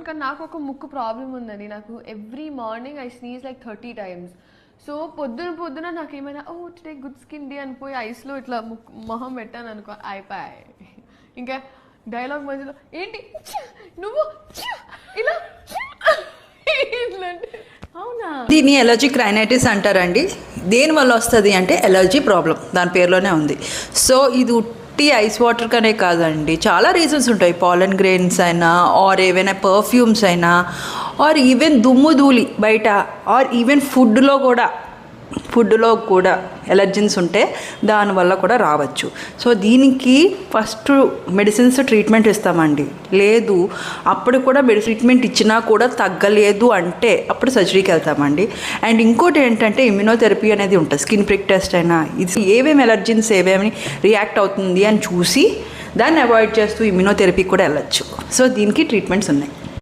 ఇంకా నాకు ఒక ముక్కు ప్రాబ్లం ఉందండి. నాకు every morning I sneeze like thirty times so పొద్దున పొద్దున నాకు ఏమైనా ఓ టుడే గుడ్ స్కిన్ డే అని పోయి ఐస్లో ఇట్లా ముక్కు మొహం పెట్టాను అనుకో అయిపోయాయి ఇంకా డైలాగ్ మధ్యలో ఏంటి! నువ్వు! ఇలా? దీన్ని ఎలర్జిక్ రైనైటిస్ అంటారండి. దేని వల్ల వస్తుంది అంటే ఎలర్జీ ప్రాబ్లం దాని పేరులోనే ఉంది. సో ఇది ఉట్టి ఐస్ వాటర్ కనే కాదండి. చాలా రీజన్స్ ఉంటాయి. పాలన్ గ్రెయిన్స్ అయినా ఆర్ ఏవైనా పర్ఫ్యూమ్స్ అయినా ఆర్ ఈవెన్ దుమ్ము ధూళి బయట ఆర్ ఈవెన్ ఫుడ్లో కూడా ఫుడ్లో కూడా ఎలర్జీన్స్ ఉంటే దానివల్ల కూడా రావచ్చు. సో దీనికి ఫస్ట్ మెడిసిన్స్ ట్రీట్మెంట్ ఇస్తామండి. లేదు అప్పుడు కూడా మెడి ట్రీట్మెంట్ ఇచ్చినా కూడా తగ్గలేదు అంటే అప్పుడు సర్జరీకి వెళ్తామండి. అండ్ ఇంకోటి ఏంటంటే ఇమ్యునోథెరపీ అనేది ఉంటుంది. స్కిన్ ప్రిక్ టెస్ట్ అయినా ఇది ఏమేమి ఎలర్జీన్స్ ఏమేమి రియాక్ట్ అవుతుంది అని చూసి దాన్ని అవాయిడ్ చేస్తూ ఇమ్యునోథెరపీ కూడా వెళ్ళచ్చు. సో దీనికి ట్రీట్మెంట్స్ ఉన్నాయి.